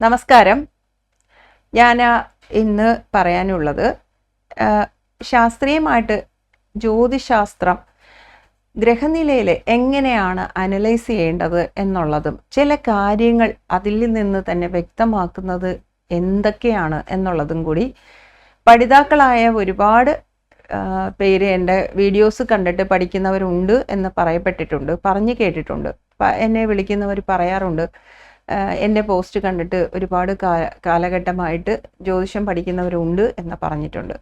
നമസ്കാരം. ഞാൻ ഇന്ന് പറയാനുള്ളത് ശാസ്ത്രീയമായിട്ട് ജ്യോതിശാസ്ത്രം ഗ്രഹനിലയിൽ എങ്ങനെയാണ് അനലൈസ് ചെയ്യേണ്ടത് എന്നുള്ളതും ചില കാര്യങ്ങൾ അതിൽ നിന്ന് തന്നെ വ്യക്തമാക്കുന്നത് എന്തൊക്കെയാണ് എന്നുള്ളതും കൂടി പഠിതാക്കളായ ഒരുപാട് പേര് എന്റെ വീഡിയോസ് കണ്ടിട്ട് പഠിക്കുന്നവരുണ്ട് എന്ന് പറയപ്പെട്ടിട്ടുണ്ട് പറഞ്ഞു കേട്ടിട്ടുണ്ട്. എന്നെ വിളിക്കുന്നവർ പറയാറുണ്ട്. എന്റെ പോസ്റ്റ് കണ്ടിട്ട് ഒരുപാട് കാലഘട്ടമായിട്ട് ജ്യോതിഷം പഠിക്കുന്നവരുണ്ട് എന്ന് പറഞ്ഞിട്ടുണ്ട്.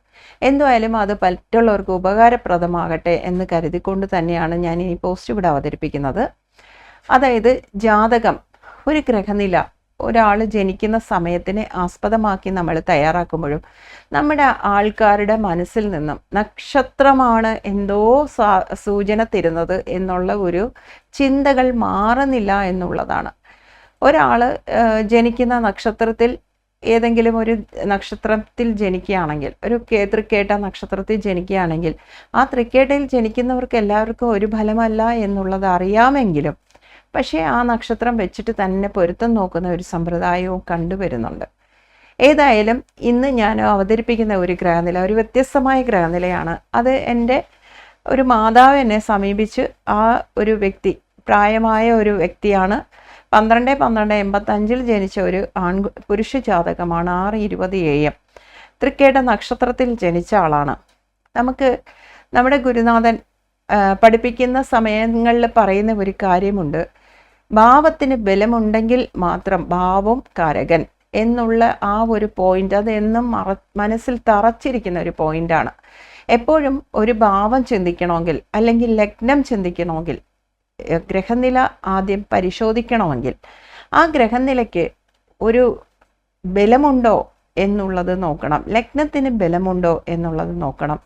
എന്തായാലും അത് മറ്റുള്ളവർക്ക് ഉപകാരപ്രദമാകട്ടെ എന്ന് കരുതിക്കൊണ്ട് തന്നെയാണ് ഞാൻ ഈ പോസ്റ്റ് ഇവിടെ അവതരിപ്പിക്കുന്നത്. അതായത് ജാതകം ഒരു ഗ്രഹനില ഒരാൾ ജനിക്കുന്ന സമയത്തിനെ ആസ്പദമാക്കി നമ്മൾ തയ്യാറാക്കുമ്പോഴും നമ്മുടെ ആൾക്കാരുടെ മനസ്സിൽ നിന്നും നക്ഷത്രമാണ് എന്തോ സൂചന തരുന്നത് എന്നുള്ള ഒരു ചിന്തകൾ മാറുന്നില്ല എന്നുള്ളതാണ്. ഒരാൾ ജനിക്കുന്ന നക്ഷത്രത്തിൽ ഏതെങ്കിലും ഒരു നക്ഷത്രത്തിൽ ജനിക്കുകയാണെങ്കിൽ ഒരു തൃക്കേട്ട നക്ഷത്രത്തിൽ ജനിക്കുകയാണെങ്കിൽ ആ തൃക്കേട്ടയിൽ ജനിക്കുന്നവർക്ക് എല്ലാവർക്കും ഒരു ഫലമല്ല എന്നുള്ളത് അറിയാമെങ്കിലും പക്ഷേ ആ നക്ഷത്രം വെച്ചിട്ട് തന്നെ പൊരുത്തം നോക്കുന്ന ഒരു സമ്പ്രദായവും കണ്ടുവരുന്നുണ്ട്. ഏതായാലും ഇന്ന് ഞാൻ അവതരിപ്പിക്കുന്ന ഒരു ഗ്രഹനില ഒരു വ്യത്യസ്തമായ ഗ്രഹനിലയാണ്. അത് എന്റെ ഒരു മാതാവ് എന്നെ സമീപിച്ച് ആ ഒരു വ്യക്തി പ്രായമായ ഒരു വ്യക്തിയാണ്. പന്ത്രണ്ട് പന്ത്രണ്ട് എൺപത്തഞ്ചിൽ ജനിച്ച ഒരു ആൺ പുരുഷ ജാതകമാണ് ആറ് ഇരുപത് എ എം. നക്ഷത്രത്തിൽ ജനിച്ച ആളാണ്. നമുക്ക് നമ്മുടെ ഗുരുനാഥൻ പഠിപ്പിക്കുന്ന സമയങ്ങളിൽ പറയുന്ന ഒരു കാര്യമുണ്ട്. ഭാവത്തിന് ബലമുണ്ടെങ്കിൽ മാത്രം ഭാവം കാരകൻ എന്നുള്ള ആ ഒരു പോയിന്റ് അതെന്നും മറ മനസ്സിൽ തറച്ചിരിക്കുന്ന ഒരു പോയിന്റാണ് എപ്പോഴും ഒരു ഭാവം ചിന്തിക്കണമെങ്കിൽ അല്ലെങ്കിൽ ലഗ്നം ചിന്തിക്കണമെങ്കിൽ ഗ്രഹനില ആദ്യം പരിശോധിക്കണമെങ്കിൽ ആ ഗ്രഹനിലയ്ക്ക് ഒരു ബലമുണ്ടോ എന്നുള്ളത് നോക്കണം. ലഗ്നത്തിന് ബലമുണ്ടോ എന്നുള്ളത് നോക്കണം.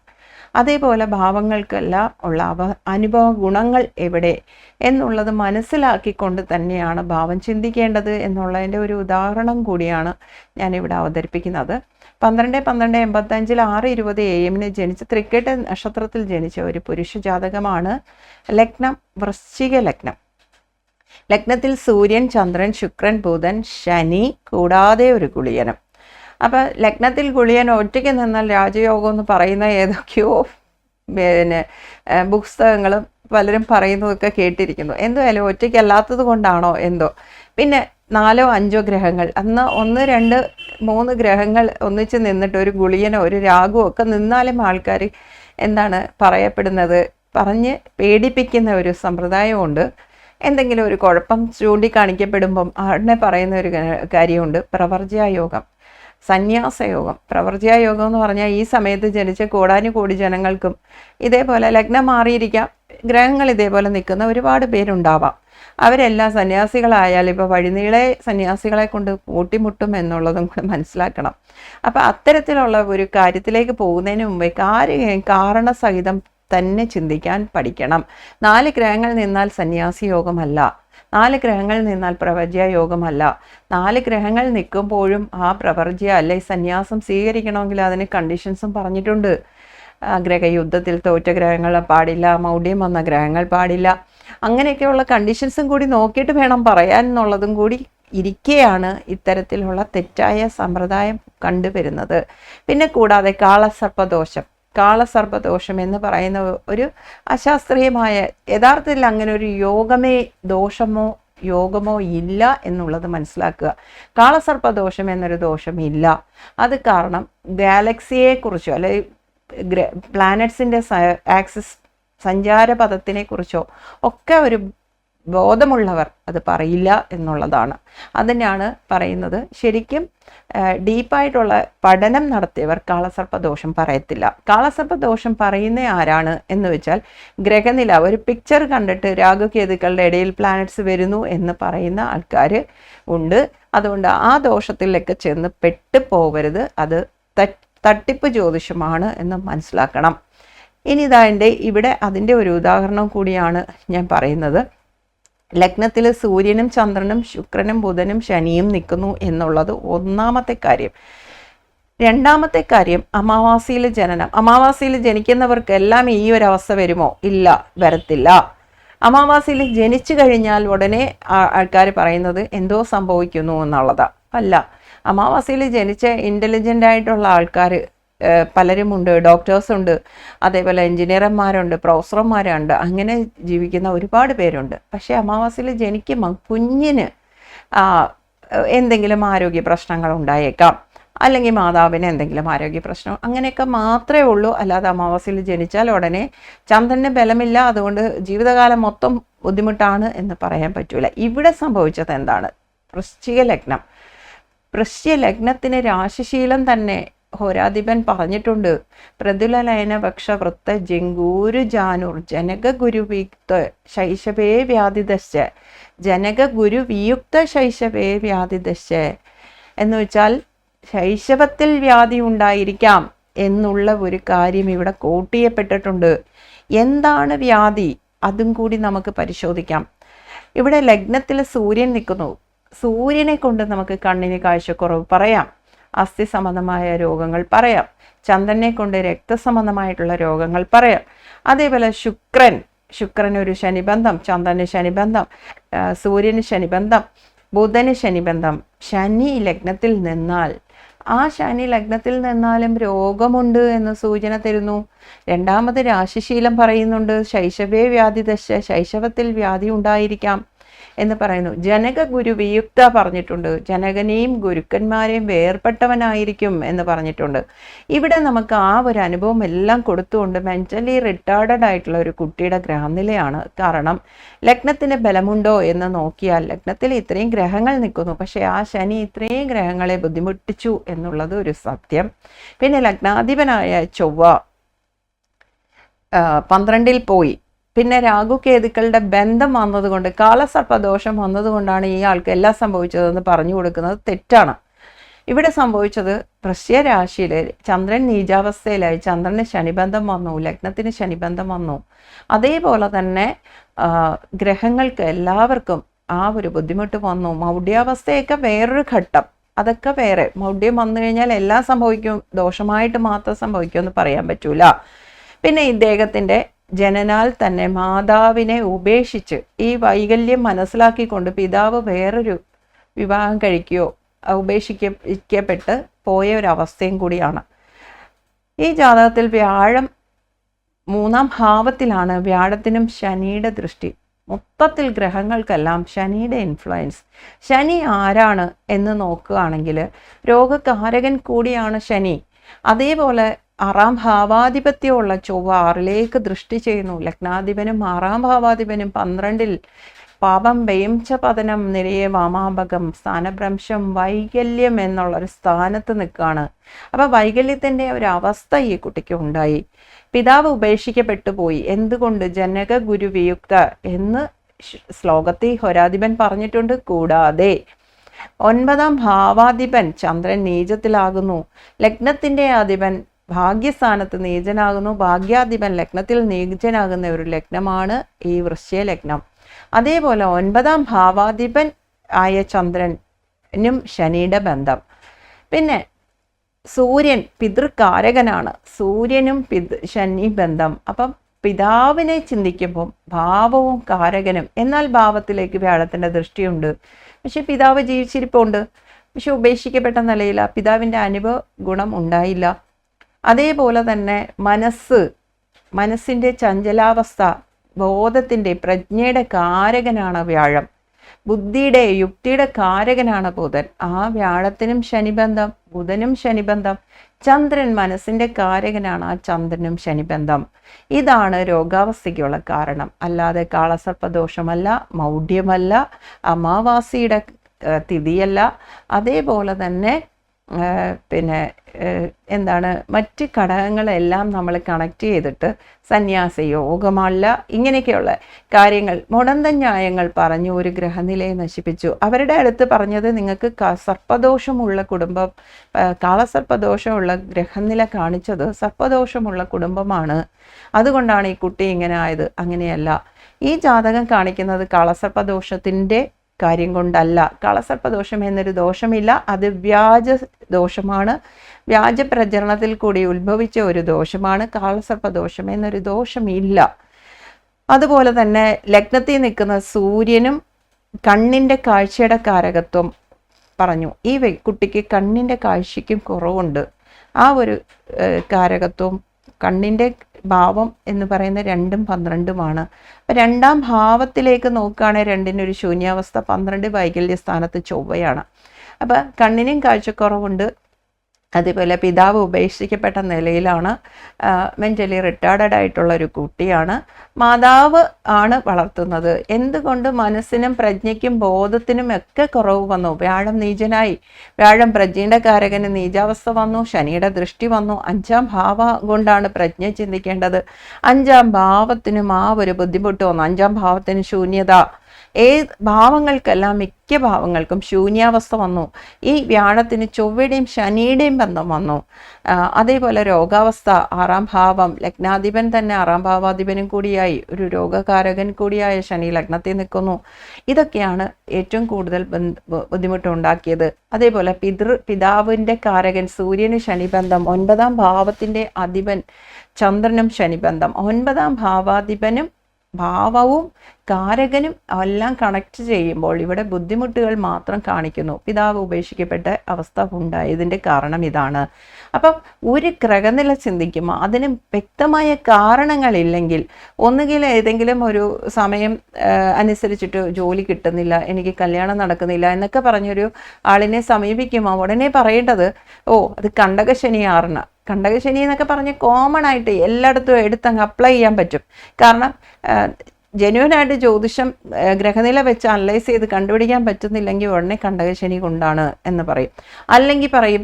അതേപോലെ ഭാവങ്ങൾക്കെല്ലാം ഉള്ള അവ അനുഭവ ഗുണങ്ങൾ എവിടെ എന്നുള്ളത് മനസ്സിലാക്കിക്കൊണ്ട് തന്നെയാണ് ഭാവം ചിന്തിക്കേണ്ടത് എന്നുള്ളതിന്റെ ഒരു ഉദാഹരണം കൂടിയാണ് ഞാനിവിടെ അവതരിപ്പിക്കുന്നത്. പന്ത്രണ്ട് പന്ത്രണ്ട് എൺപത്തഞ്ചിൽ ആറ് ഇരുപത് എ എമ്മിന് ജനിച്ച തൃക്കേട്ട നക്ഷത്രത്തിൽ ജനിച്ച ഒരു പുരുഷ ജാതകമാണ് ലഗ്നം വൃശ്ചിക ലഗ്നം. ലഗ്നത്തിൽ സൂര്യൻ ചന്ദ്രൻ ശുക്രൻ ബുധൻ ശനി കൂടാതെ ഒരു ഗുളിയനം അപ്പം ലഗ്നത്തിൽ കുളിയൻ ഒറ്റയ്ക്ക് നിന്നാൽ രാജയോഗം എന്ന് പറയുന്ന ഏതൊക്കെയോ പിന്നെ പുസ്തകങ്ങളും പലരും പറയുന്നതൊക്കെ കേട്ടിരിക്കുന്നു. എന്തോ എന്തായാലും ഒറ്റയ്ക്കല്ലാത്തത് കൊണ്ടാണോ എന്തോ? പിന്നെ നാലോ അഞ്ചോ ഗ്രഹങ്ങൾ. അന്ന് ഒന്ന് രണ്ട് മൂന്ന് ഗ്രഹങ്ങൾ ഒന്നിച്ച് നിന്നിട്ട് ഒരു ഗുളിയനോ ഒരു രാഗോ ഒക്കെ നിന്നാലും ആൾക്കാർ എന്താണ് പറയപ്പെടുന്നത്? പറഞ്ഞ് പേടിപ്പിക്കുന്ന ഒരു സമ്പ്രദായമുണ്ട് എന്തെങ്കിലും ഒരു കുഴപ്പം ചൂണ്ടിക്കാണിക്കപ്പെടുമ്പം ആടിനെ പറയുന്ന ഒരു കാര്യമുണ്ട്. പ്രവർജ്യായോഗം സന്യാസയോഗം പ്രവർജ്യായോഗം എന്ന് പറഞ്ഞാൽ ഈ സമയത്ത് ജനിച്ച കോടാനുകോടി ജനങ്ങൾക്കും ഇതേപോലെ ലഗ്നം മാറിയിരിക്കാം. ഗ്രഹങ്ങൾ ഇതേപോലെ നിൽക്കുന്ന ഒരുപാട് പേരുണ്ടാവാം. അവരെല്ലാം സന്യാസികളായാലും ഇപ്പോൾ വഴിനീളെ സന്യാസികളെ കൊണ്ട് കൂട്ടിമുട്ടും എന്നുള്ളതും കൂടെ മനസ്സിലാക്കണം. അപ്പോൾ അത്തരത്തിലുള്ള ഒരു കാര്യത്തിലേക്ക് പോകുന്നതിന് മുമ്പേ കാര്യം കാരണസഹിതം തന്നെ ചിന്തിക്കാൻ പഠിക്കണം. നാല് ഗ്രഹങ്ങൾ നിന്നാൽ സന്യാസി യോഗമല്ല. നാല് ഗ്രഹങ്ങൾ നിന്നാൽ പ്രവർജ്യ യോഗമല്ല. നാല് ഗ്രഹങ്ങൾ നിൽക്കുമ്പോഴും ആ പ്രവർജ്യ അല്ലെ സന്യാസം സ്വീകരിക്കണമെങ്കിൽ അതിന് കണ്ടീഷൻസും പറഞ്ഞിട്ടുണ്ട്. ഗ്രഹയുദ്ധത്തിൽ തോറ്റ ഗ്രഹങ്ങൾ പാടില്ല മൗഢ്യം വന്ന ഗ്രഹങ്ങൾ പാടില്ല. അങ്ങനെയൊക്കെയുള്ള കണ്ടീഷൻസും കൂടി നോക്കിയിട്ട് വേണം പറയാൻ എന്നുള്ളതും കൂടി ഇരിക്കെയാണ് ഇത്തരത്തിലുള്ള തെറ്റായ സമ്പ്രദായം കണ്ടുവരുന്നത്. പിന്നെ കൂടാതെ കാളസർപ്പദോഷം. കാളസർപ്പദോഷം എന്ന് പറയുന്ന ഒരു അശാസ്ത്രീയമായ യഥാർത്ഥത്തിൽ അങ്ങനെ ഒരു യോഗമേ ദോഷമോ യോഗമോ ഇല്ല എന്നുള്ളത് മനസ്സിലാക്കുക. കാളസർപ്പദോഷം എന്നൊരു ദോഷം ഇല്ല. അത് കാരണം ഗാലക്സിയെക്കുറിച്ചോ അല്ലെങ്കിൽ പ്ലാനറ്റ്സിന്റെ ആക്സിസ് സഞ്ചാരപഥത്തിനെ കുറിച്ചോ ഒക്കെ ഒരു ബോധമുള്ളവർ അത് പറയില്ല എന്നുള്ളതാണ്. അതിനാണ് പറയുന്നത് ശരിക്കും ഡീപ്പായിട്ടുള്ള പഠനം നടത്തിയവർ കാളസർപ്പദോഷം പറയത്തില്ല. കാളസർപ്പദോഷം പറയുന്ന ആരാണ് എന്ന് വെച്ചാൽ ഗ്രഹനില. ഒരു പിക്ചർ കണ്ടിട്ട് രാഗുകേതുക്കളുടെ ഇടയിൽ പ്ലാനറ്റ്സ് വരുന്നു എന്ന് പറയുന്ന ആൾക്കാർ ഉണ്ട്. അതുകൊണ്ട് ആ ദോഷത്തിലൊക്കെ ചെന്ന് പെട്ടു പോവരുത് അത് തട്ടിപ്പ് ജ്യോതിഷമാണ് എന്ന് മനസ്സിലാക്കണം. ഇനി ഇതാ എന്റെ ഇവിടെ അതിന്റെ ഒരു ഉദാഹരണം കൂടിയാണ് ഞാൻ പറയുന്നത്. ലഗ്നത്തിൽ സൂര്യനും ചന്ദ്രനും ശുക്രനും ബുധനും ശനിയും നിൽക്കുന്നു എന്നുള്ളത് ഒന്നാമത്തെ കാര്യം. രണ്ടാമത്തെ കാര്യം അമാവാസിയിൽ ജനനം. അമാവാസിയിൽ ജനിക്കുന്നവർക്കെല്ലാം ഈ ഒരു അവസ്ഥ വരുമോ? ഇല്ല വരത്തില്ല. അമാവാസിയിൽ ജനിച്ചു കഴിഞ്ഞാൽ ഉടനെ ആൾക്കാർ പറയുന്നത് എന്തോ സംഭവിക്കുന്നു എന്നുള്ളതാണ് അല്ല അമാവാസിയിൽ ജനിച്ച ഇന്റലിജന്റ് ആയിട്ടുള്ള ആൾക്കാർ പലരുമുണ്ട് ഡോക്ടേഴ്സുണ്ട് അതേപോലെ എൻജിനീയർമാരുണ്ട് പ്രൊഫസർമാരുണ്ട് അങ്ങനെ ജീവിക്കുന്ന ഒരുപാട് പേരുണ്ട്. പക്ഷേ അമാവാസിയിൽ ജനിക്കുമ്പോൾ കുഞ്ഞിന് എന്തെങ്കിലും ആരോഗ്യ പ്രശ്നങ്ങൾ ഉണ്ടായേക്കാം. അല്ലെങ്കിൽ മാതാവിന് എന്തെങ്കിലും ആരോഗ്യ പ്രശ്നം അങ്ങനെയൊക്കെ മാത്രമേ ഉള്ളൂ. അല്ലാതെ അമാവാസിയിൽ ജനിച്ചാൽ ഉടനെ ചന്ദ്രന് ബലമില്ല. അതുകൊണ്ട് ജീവിതകാലം മൊത്തം ബുദ്ധിമുട്ടാണ് എന്ന് പറയാൻ പറ്റൂല. ഇവിടെ സംഭവിച്ചത് എന്താണ്? വൃശ്ചിക ലഗ്നം. വൃശ്ചിക ലഗ്നത്തിന് രാശിശീലം തന്നെ ഹോരാധിപൻ പറഞ്ഞിട്ടുണ്ട്. പ്രതിലലയന പക്ഷ വൃത്ത ജിങ്കൂരു ജാനൂർ ജനക ഗുരുവിയുക്ത ശൈശവേ വ്യാധിദശ ജനക ഗുരുവിയുക്ത ശൈശവേ വ്യാധിദശ എന്ന് വെച്ചാൽ ശൈശവത്തിൽ വ്യാധി ഉണ്ടായിരിക്കാം എന്നുള്ള ഒരു കാര്യം ഇവിടെ കോട്ട് എന്താണ് വ്യാധി? അതും കൂടി നമുക്ക് പരിശോധിക്കാം. ഇവിടെ ലഗ്നത്തിൽ സൂര്യൻ നിൽക്കുന്നു. സൂര്യനെ കൊണ്ട് നമുക്ക് കണ്ണിന് കാഴ്ചക്കുറവ് പറയാം. അസ്ഥി സംബന്ധമായ രോഗങ്ങൾ പറയാം. ചന്ദ്രനെ കൊണ്ട് രക്തസംബന്ധമായിട്ടുള്ള രോഗങ്ങൾ പറയാം. അതേപോലെ ശുക്രൻ ശുക്രൻ ഒരു ശനിബന്ധം ചന്ദ്രന് ശനിബന്ധം സൂര്യന് ശനിബന്ധം ബുധന് ശനിബന്ധം. ശനി ലഗ്നത്തിൽ നിന്നാൽ ആ ശനി ലഗ്നത്തിൽ നിന്നാലും രോഗമുണ്ട് എന്ന് സൂചന തരുന്നു. രണ്ടാമത് രാശിശീലം പറയുന്നുണ്ട്. ശൈശവേ വ്യാധി ദശ ശൈശവത്തിൽ വ്യാധി ഉണ്ടായിരിക്കാം. എന്ന് പറയുന്നു. ജനക ഗുരു വിയുക്ത പറഞ്ഞിട്ടുണ്ട്. ജനകനെയും ഗുരുക്കന്മാരെയും വേർപെട്ടവനായിരിക്കും എന്ന് പറഞ്ഞിട്ടുണ്ട്. ഇവിടെ നമുക്ക് ആ ഒരു അനുഭവം എല്ലാം കൊടുത്തുകൊണ്ട് മെന്റലി റിട്ടാർഡഡ് ആയിട്ടുള്ള ഒരു കുട്ടിയുടെ ഗ്രഹനിലയാണ് കാരണം ലഗ്നത്തിന് ബലമുണ്ടോ എന്ന് നോക്കിയാൽ ലഗ്നത്തിൽ ഇത്രയും ഗ്രഹങ്ങൾ നിൽക്കുന്നു. പക്ഷേ ആ ശനി ഇത്രയും ഗ്രഹങ്ങളെ ബുദ്ധിമുട്ടിച്ചു എന്നുള്ളത് ഒരു സത്യം. പിന്നെ ലഗ്നാധിപനായ ചൊവ്വ പന്ത്രണ്ടിൽ പോയി. പിന്നെ രാഘുകേതുക്കളുടെ ബന്ധം വന്നതുകൊണ്ട് കാലസർപ്പദോഷം വന്നതുകൊണ്ടാണ് ഈ ആൾക്ക് എല്ലാം സംഭവിച്ചതെന്ന് പറഞ്ഞു കൊടുക്കുന്നത് തെറ്റാണ്. ഇവിടെ സംഭവിച്ചത് വൃശ്യരാശിയിൽ ചന്ദ്രൻ നീചാവസ്ഥയിലായി. ചന്ദ്രന് ശനിബന്ധം വന്നു ലഗ്നത്തിന് ശനിബന്ധം വന്നു. അതേപോലെ തന്നെ ഗ്രഹങ്ങൾക്ക് എല്ലാവർക്കും ആ ഒരു ബുദ്ധിമുട്ട് വന്നു. മൗഢ്യാവസ്ഥയൊക്കെ വേറൊരു ഘട്ടം. അതൊക്കെ വേറെ. മൗഢ്യം വന്നു കഴിഞ്ഞാൽ എല്ലാം സംഭവിക്കും. ദോഷമായിട്ട് മാത്രം സംഭവിക്കുമെന്ന് പറയാൻ പറ്റൂല. പിന്നെ ഇദ്ദേഹത്തിന്റെ ജനനാൽ തന്നെ മാതാവിനെ ഉപേക്ഷിച്ച് ഈ വൈകല്യം മനസ്സിലാക്കിക്കൊണ്ട് പിതാവ് വേറൊരു വിവാഹം കഴിക്കുകയോ ഉപേക്ഷിക്കപ്പെട്ട് പോയ ഒരു അവസ്ഥയും കൂടിയാണ്. ഈ ജാതകത്തിൽ വ്യാഴം മൂന്നാം ഭാവത്തിലാണ്. വ്യാഴത്തിനും ശനിയുടെ ദൃഷ്ടി. മൊത്തത്തിൽ ഗ്രഹങ്ങൾക്കെല്ലാം ശനിയുടെ ഇൻഫ്ലുവൻസ് ശനി ആരാണ് എന്ന് നോക്കുകയാണെങ്കിൽ രോഗകാരകൻ കൂടിയാണ് ശനി. അതേപോലെ ആറാം ഭാവാധിപത്യമുള്ള ചൊവ്വ ആറിലേക്ക് ദൃഷ്ടി ചെയ്യുന്നു. ലഗ്നാധിപനും ആറാം ഭാവാധിപനും പന്ത്രണ്ടിൽ പാപം വേംച്ച പതനം നിരയെ വാമാപകം സ്ഥാനഭ്രംശം വൈകല്യം എന്നുള്ള ഒരു സ്ഥാനത്ത് നിൽക്കുകയാണ്. അപ്പൊ വൈകല്യത്തിന്റെ ഒരു അവസ്ഥ ഈ കുട്ടിക്ക് ഉണ്ടായി. പിതാവ് ഉപേക്ഷിക്കപ്പെട്ടു പോയി. എന്തുകൊണ്ട് ജനക ഗുരു വിയുക്ത എന്ന് ശ്ലോകത്തിൽ ഹൊരാധിപൻ പറഞ്ഞിട്ടുണ്ട്. കൂടാതെ ഒൻപതാം ഭാവാധിപൻ ചന്ദ്രൻ നീചത്തിലാകുന്നു. ലഗ്നത്തിന്റെ അധിപൻ ഭാഗ്യസ്ഥാനത്ത് നീചനാകുന്നു. ഭാഗ്യാധിപൻ ലഗ്നത്തിൽ നീചനാകുന്ന ഒരു ലഗ്നമാണ് ഈ വൃശ്ചിക ലഗ്നം. അതേപോലെ ഒൻപതാം ഭാവാധിപൻ ആയ ചന്ദ്രനും ശനിയുടെ ബന്ധം. പിന്നെ സൂര്യൻ പിതൃകാരകനാണ്. സൂര്യനും പിതൃ ശനി ബന്ധം. അപ്പം പിതാവിനെ ചിന്തിക്കുമ്പം ഭാവവും കാരകനും. എന്നാൽ ഭാവത്തിലേക്ക് വ്യാഴത്തിന്റെ ദൃഷ്ടിയുണ്ട്. പക്ഷെ പിതാവ് ജീവിച്ചിരിപ്പുണ്ട്. പക്ഷെ ഉപേക്ഷിക്കപ്പെട്ട നിലയിൽ ആ പിതാവിന്റെ അനുഭവ ഗുണം ഉണ്ടായില്ല. അതേപോലെ തന്നെ മനസ്സ് മനസ്സിന്റെ ചഞ്ചലാവസ്ഥ ബോധത്തിന്റെ പ്രജ്ഞയുടെ കാരകനാണ് വ്യാഴം. ബുദ്ധിയുടെ യുക്തിയുടെ കാരകനാണ് ബുധൻ. ആ വ്യാഴത്തിനും ശനിബന്ധം ബുധനും ശനിബന്ധം ചന്ദ്രൻ മനസ്സിന്റെ കാരകനാണ് ആ ചന്ദ്രനും ശനിബന്ധം. ഇതാണ് രോഗാവസ്ഥയ്ക്കുള്ള കാരണം. അല്ലാതെ കാളസർപ്പദോഷമല്ല മൗഢ്യമല്ല അമാവാസിയുടെ തിഥിയല്ല. അതേപോലെ തന്നെ പിന്നെ എന്താണ് മറ്റ് ഘടകങ്ങളെല്ലാം നമ്മൾ കണക്ട് ചെയ്തിട്ട് സന്യാസ യോഗമല്ല ഇങ്ങനെയൊക്കെയുള്ള കാര്യങ്ങൾ. മുടന്ത ന്യായങ്ങൾ പറഞ്ഞു ഒരു ഗ്രഹനിലയെ നശിപ്പിച്ചു. അവരുടെ അടുത്ത് പറഞ്ഞത് നിങ്ങൾക്ക് സർപ്പദോഷമുള്ള കുടുംബം കാളസർപ്പദോഷമുള്ള ഗ്രഹനില കാണിച്ചത് സർപ്പദോഷമുള്ള കുടുംബമാണ്. അതുകൊണ്ടാണ് ഈ കുട്ടി ഇങ്ങനെ ആയത്. അങ്ങനെയല്ല. ഈ ജാതകം കാണിക്കുന്നത് കാളസർപ്പദോഷത്തിന്റെ കാര്യം കൊണ്ടല്ല. കളസർപ്പദോഷം എന്നൊരു ദോഷമില്ല. അത് വ്യാജ ദോഷമാണ്. വ്യാജ പ്രചരണത്തിൽ കൂടി ഉത്ഭവിച്ച ഒരു ദോഷമാണ് കാളസർപ്പദോഷം എന്നൊരു ദോഷമില്ല. അതുപോലെ തന്നെ ലഗ്നത്തിൽ നിൽക്കുന്ന സൂര്യനും കണ്ണിന്റെ കാഴ്ചയുടെ കാരകത്വം പറഞ്ഞു. ഈ കുട്ടിക്ക് കണ്ണിന്റെ കാഴ്ചയ്ക്കും കുറവുണ്ട്. ആ ഒരു കാരകത്വം കണ്ണിന്റെ ഭാവം എന്ന് പറയുന്ന രണ്ടും പന്ത്രണ്ടുമാണ്. അപ്പം രണ്ടാം ഭാവത്തിലേക്ക് നോക്കുകയാണെങ്കിൽ രണ്ടിന്റെ ഒരു ശൂന്യാവസ്ഥ പന്ത്രണ്ട് വൈകല്യ സ്ഥാനത്ത് ചൊവ്വയാണ്. അപ്പം കണ്ണിനും കാഴ്ചക്കുറവുണ്ട് അതേപോലെ പിതാവ് ഉപേക്ഷിക്കപ്പെട്ട നിലയിലാണ് മെന്റലി റിട്ടയർഡ് ആയിട്ടുള്ള ഒരു കുട്ടിയാണ്. മാതാവ് ആണ് വളർത്തുന്നത്. എന്തുകൊണ്ട് മനസ്സിനും പ്രജ്ഞയ്ക്കും ബോധത്തിനും ഒക്കെ കുറവ് വന്നു? വ്യാഴം നീചനായി. വ്യാഴം പ്രജ്ഞയുടെ കാരകന് നീചാവസ്ഥ വന്നു ശനിയുടെ ദൃഷ്ടി വന്നു. അഞ്ചാം ഭാവ കൊണ്ടാണ് പ്രജ്ഞ ചിന്തിക്കേണ്ടത്. അഞ്ചാം ഭാവത്തിനും ആ ഒരു ബുദ്ധിമുട്ട് വന്നു. അഞ്ചാം ഭാവത്തിന് ശൂന്യത. ഏത് ഭാവങ്ങൾക്കെല്ലാം മിക്ക ഭാവങ്ങൾക്കും ശൂന്യാവസ്ഥ വന്നു. ഈ വ്യാഴത്തിന് ചൊവ്വയുടെയും ശനിയുടെയും ബന്ധം വന്നു. അതേപോലെ രോഗാവസ്ഥ ആറാം ഭാവം ലഗ്നാധിപൻ തന്നെ ആറാം ഭാവാധിപനും കൂടിയായി ഒരു രോഗകാരകൻ കൂടിയായ ശനി ലഗ്നത്തിൽ നിൽക്കുന്നു. ഇതൊക്കെയാണ് ഏറ്റവും കൂടുതൽ ബുദ്ധിമുട്ടുണ്ടാക്കിയത്. അതേപോലെ പിതൃ പിതാവിന്റെ കാരകൻ സൂര്യന് ശനിബന്ധം ഒൻപതാം ഭാവത്തിന്റെ അധിപൻ ചന്ദ്രനും ശനിബന്ധം. ഒൻപതാം ഭാവാധിപനും ഭാവവും കാരകനും എല്ലാം കണക്ട് ചെയ്യുമ്പോൾ ഇവിടെ ബുദ്ധിമുട്ടുകൾ മാത്രം കാണിക്കുന്നു. പിതാവ് ഉപേക്ഷിക്കപ്പെട്ട അവസ്ഥ ഉണ്ടായതിന്റെ കാരണം ഇതാണ്. അപ്പം ഒരു ഗ്രഹനില ചിന്തിക്കുമ്പോൾ അതിന് വ്യക്തമായ കാരണങ്ങളില്ലെങ്കിൽ ഒന്നുകിൽ ഏതെങ്കിലും ഒരു സമയം അനുസരിച്ചിട്ട് ജോലി കിട്ടുന്നില്ല എനിക്ക് കല്യാണം നടക്കുന്നില്ല എന്നൊക്കെ പറഞ്ഞൊരു ആളിനെ സമീപിക്കുമ്പോൾ ഉടനെ പറയേണ്ടത് ഓ അത് കണ്ടകശനിയാറിന് കണ്ടകശനി എന്നൊക്കെ പറഞ്ഞ് കോമൺ ആയിട്ട് എല്ലായിടത്തും എടുത്തങ്ങ് അപ്ലൈ ചെയ്യാൻ പറ്റും. കാരണം ജെന്യൂനായിട്ട് ജ്യോതിഷം ഗ്രഹനില വെച്ച് അനലൈസ് ചെയ്ത് കണ്ടുപിടിക്കാൻ പറ്റുന്നില്ലെങ്കിൽ ഉടനെ കണ്ടകശനി കൊണ്ടാണ് എന്ന് പറയും. അല്ലെങ്കിൽ പറയും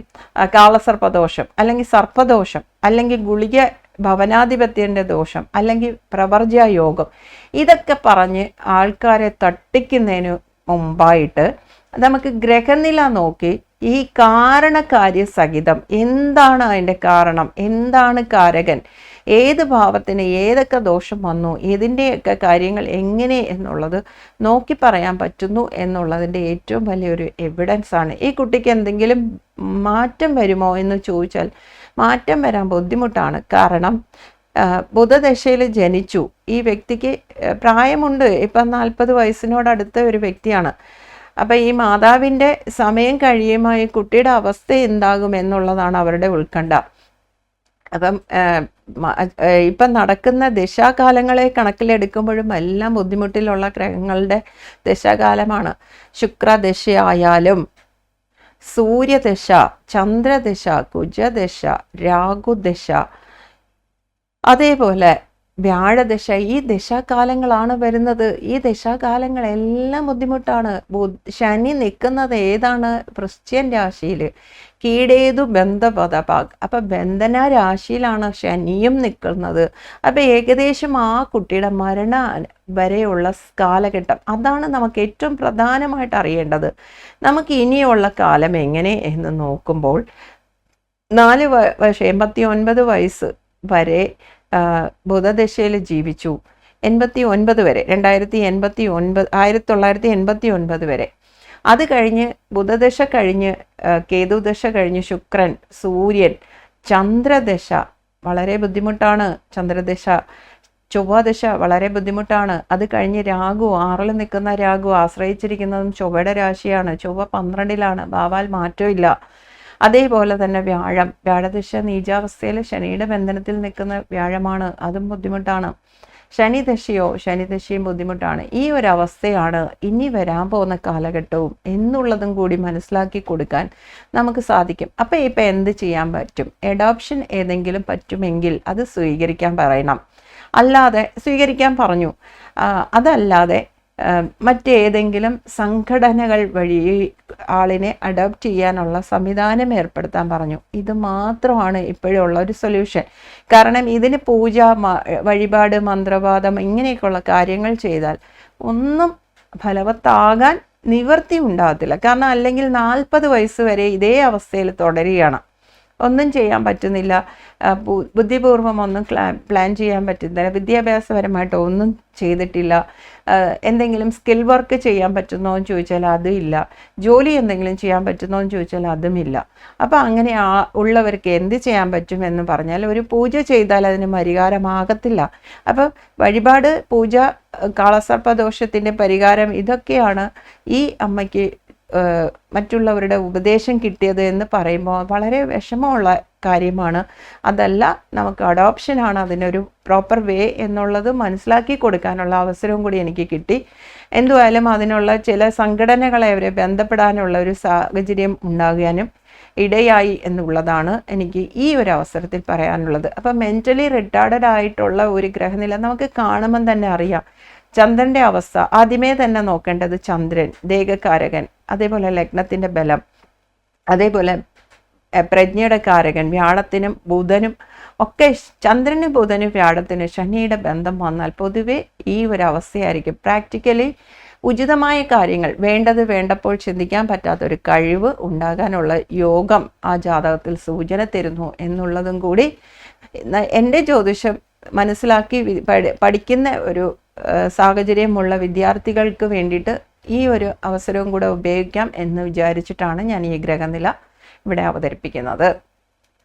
കാളസർപ്പദോഷം അല്ലെങ്കിൽ സർപ്പദോഷം അല്ലെങ്കിൽ ഗുളിക ഭവനാധിപത്യന്റെ ദോഷം അല്ലെങ്കിൽ പ്രവർജ്യ യോഗം. ഇതൊക്കെ പറഞ്ഞ് ആൾക്കാരെ തട്ടിക്കുന്നതിന് മുമ്പായിട്ട് നമുക്ക് ഗ്രഹനില നോക്കി ഈ കാരണകാര്യ സഹിതം എന്താണ് അതിന്റെ കാരണം? എന്താണ് കാരകൻ? ഏത് ഭാവത്തിന് ഏതൊക്കെ ദോഷം വന്നു? ഇതിന്റെയൊക്കെ കാര്യങ്ങൾ എങ്ങനെ എന്നുള്ളത് നോക്കി പറയാൻ പറ്റുന്നു എന്നുള്ളതിന്റെ ഏറ്റവും വലിയൊരു എവിഡൻസ് ആണ് ഈ കുട്ടിക്ക് എന്തെങ്കിലും മാറ്റം വരുമോ എന്ന് ചോദിച്ചാൽ മാറ്റം വരാൻ ബുദ്ധിമുട്ടാണ്. കാരണം ബുധദശയിൽ ജനിച്ചു. ഈ വ്യക്തിക്ക് പ്രായമുണ്ട്. ഇപ്പം നാൽപ്പത് വയസ്സിനോടടുത്ത ഒരു വ്യക്തിയാണ്. അപ്പം ഈ മാതാവിന്റെ സമയം കഴിയുമ്പോൾ കുട്ടിയുടെ അവസ്ഥ എന്താകും എന്നുള്ളതാണ് അവരുടെ ഉത്കണ്ഠ. അപ്പം ഇപ്പം നടക്കുന്ന ദശാകാലങ്ങളെ കണക്കിലെടുക്കുമ്പോഴും എല്ലാം ബുദ്ധിമുട്ടിലുള്ള ഗ്രഹങ്ങളുടെ ദശാകാലമാണ്. ശുക്രദശയായാലും സൂര്യദശ ചന്ദ്രദശ കുജദശ രാഹുദശ അതേപോലെ വ്യാഴദശ ഈ ദശാകാലങ്ങളാണ് വരുന്നത്. ഈ ദശാകാലങ്ങളെല്ലാം ബുദ്ധിമുട്ടാണ്. ശനി നിൽക്കുന്നത് ഏതാണ്? ക്രിസ്ത്യൻ രാശിയിൽ. കീടേതു ബന്ധപദപാക് അപ്പൊ ബന്ധന രാശിയിലാണ് ശനിയും നിൽക്കുന്നത്. അപ്പൊ ഏകദേശം ആ കുട്ടിയുടെ മരണ വരെയുള്ള കാലഘട്ടം. അതാണ് നമുക്ക് ഏറ്റവും പ്രധാനമായിട്ട് അറിയേണ്ടത്. നമുക്ക് ഇനിയുള്ള കാലം എങ്ങനെ എന്ന് നോക്കുമ്പോൾ നാല് എൺപത്തി ഒൻപത് വയസ്സ് വരെ ബുധദശയിൽ ജീവിച്ചു. എൺപത്തി ഒൻപത് വരെ രണ്ടായിരത്തി എൺപത്തി ഒൻപത് ആയിരത്തി തൊള്ളായിരത്തി എൺപത്തി ഒൻപത് വരെ. അത് കഴിഞ്ഞ് ബുധദശ കഴിഞ്ഞ് കേതുദശ കഴിഞ്ഞ് ശുക്രൻ സൂര്യൻ ചന്ദ്രദശ വളരെ ബുദ്ധിമുട്ടാണ്. ചന്ദ്രദശ ചൊവ്വാദശ വളരെ ബുദ്ധിമുട്ടാണ്. അത് കഴിഞ്ഞ് രാഹു ആറിൽ നിൽക്കുന്ന രാഹു ആശ്രയിച്ചിരിക്കുന്നതും ചൊവ്വയുടെ രാശിയാണ്. ചൊവ്വ പന്ത്രണ്ടിലാണ്. ഭാവാൽ മാറ്റമില്ല. അതേപോലെ തന്നെ വ്യാഴം. വ്യാഴദശ നീചാവസ്ഥയിൽ ശനിയുടെ ബന്ധനത്തിൽ നിൽക്കുന്ന വ്യാഴമാണ്. അതും ബുദ്ധിമുട്ടാണ്. ശനിദശയോ ശനിദശയും ബുദ്ധിമുട്ടാണ്. ഈ ഒരു അവസ്ഥയാണ് ഇനി വരാൻ പോകുന്ന കാലഘട്ടവും എന്നുള്ളതും കൂടി മനസ്സിലാക്കി കൊടുക്കാൻ നമുക്ക് സാധിക്കും. അപ്പം ഇപ്പം എന്ത് ചെയ്യാൻ പറ്റും? എഡോപ്ഷൻ ഏതെങ്കിലും പറ്റുമെങ്കിൽ അത് സ്വീകരിക്കാൻ പറയണം. അല്ലാതെ സ്വീകരിക്കാൻ പറഞ്ഞു. അതല്ലാതെ മറ്റേതെങ്കിലും സംഘടനകൾ വഴി ആളിനെ അഡോപ്റ്റ് ചെയ്യാനുള്ള സംവിധാനം ഏർപ്പെടുത്താൻ പറഞ്ഞു. ഇത് മാത്രമാണ് ഇപ്പോഴുള്ള ഒരു സൊല്യൂഷൻ കാരണം ഇതിന് പൂജ വഴിപാട് മന്ത്രവാദം ഇങ്ങനെയൊക്കെയുള്ള കാര്യങ്ങൾ ചെയ്താൽ ഒന്നും ഫലവത്താകാൻ നിവർത്തി ഉണ്ടാകത്തില്ല. കാരണം അല്ലെങ്കിൽ നാൽപ്പത് വയസ്സ് വരെ ഇതേ അവസ്ഥയിൽ തുടരുകയാണ്. ഒന്നും ചെയ്യാൻ പറ്റുന്നില്ല. ബുദ്ധിപൂർവം ഒന്നും പ്ലാൻ ചെയ്യാൻ പറ്റുന്നില്ല. വിദ്യാഭ്യാസപരമായിട്ട് ഒന്നും ചെയ്തിട്ടില്ല. എന്തെങ്കിലും സ്കിൽ വർക്ക് ചെയ്യാൻ പറ്റുന്നോ എന്ന് ചോദിച്ചാൽ അതും ഇല്ല ജോലി എന്തെങ്കിലും ചെയ്യാൻ പറ്റുന്നോ എന്ന് ചോദിച്ചാൽ അതുമില്ല. അപ്പോൾ അങ്ങനെ ആ ഉള്ളവർക്ക് എന്ത് ചെയ്യാൻ പറ്റും എന്ന് പറഞ്ഞാൽ ഒരു പൂജ ചെയ്താൽ അതിന് പരിഹാരമാകത്തില്ല അപ്പം വഴിപാട് പൂജ കാളസർപ്പദോഷത്തിന്റെ പരിഹാരം ഇതൊക്കെയാണ് ഈ അമ്മയ്ക്ക് മറ്റുള്ളവരുടെ ഉപദേശം കിട്ടിയത് എന്ന് പറയുമ്പോൾ വളരെ വിഷമമുള്ള കാര്യമാണ്. അതല്ല നമുക്ക് അഡോപ്ഷനാണ് അതിനൊരു പ്രോപ്പർ വേ എന്നുള്ളത് മനസ്സിലാക്കി കൊടുക്കാനുള്ള അവസരവും കൂടി എനിക്ക് കിട്ടി. എന്തുവായാലും അതിനുള്ള ചില സംഘടനകളെ അവരെ ബന്ധപ്പെടാനുള്ള ഒരു സാഹചര്യം ഉണ്ടാകാനും ഇടയായി എന്നുള്ളതാണ് എനിക്ക് ഈ ഒരു അവസരത്തിൽ പറയാനുള്ളത്. അപ്പം മെന്റലി റിട്ടാർഡഡ് ആയിട്ടുള്ള ഒരു ഗ്രഹനില നമുക്ക് കാണുമ്പം തന്നെ അറിയാം. ചന്ദ്രന്റെ അവസ്ഥ. ആദ്യമേ തന്നെ നോക്കേണ്ടത് ചന്ദ്രൻ ദേഹകാരകൻ അതേപോലെ ലഗ്നത്തിന്റെ ബലം അതേപോലെ പ്രജ്ഞയുടെ കാരകൻ വ്യാഴത്തിനും ബുധനും ഒക്കെ ചന്ദ്രനും ബുധനും വ്യാഴത്തിനും ശനിയുടെ ബന്ധം വന്നാൽ പൊതുവെ ഈ ഒരു അവസ്ഥയായിരിക്കും. പ്രാക്ടിക്കലി ഉചിതമായ കാര്യങ്ങൾ വേണ്ടത് വേണ്ടപ്പോൾ ചിന്തിക്കാൻ പറ്റാത്ത ഒരു കഴിവ് ഉണ്ടാകാനുള്ള യോഗം ആ ജാതകത്തിൽ സൂചന തരുന്നു എന്നുള്ളതും കൂടി എന്റെ ജ്യോതിഷം മനസ്സിലാക്കി പഠിക്കുന്ന ഒരു സാഹചര്യമുള്ള വിദ്യാർത്ഥികൾക്ക് വേണ്ടിയിട്ട് ഈ ഒരു അവസരവും കൂടെ ഉപയോഗിക്കാം എന്ന് വിചാരിച്ചിട്ടാണ് ഞാൻ ഈ ഗ്രഹനില ഇവിടെ അവതരിപ്പിക്കുന്നത്.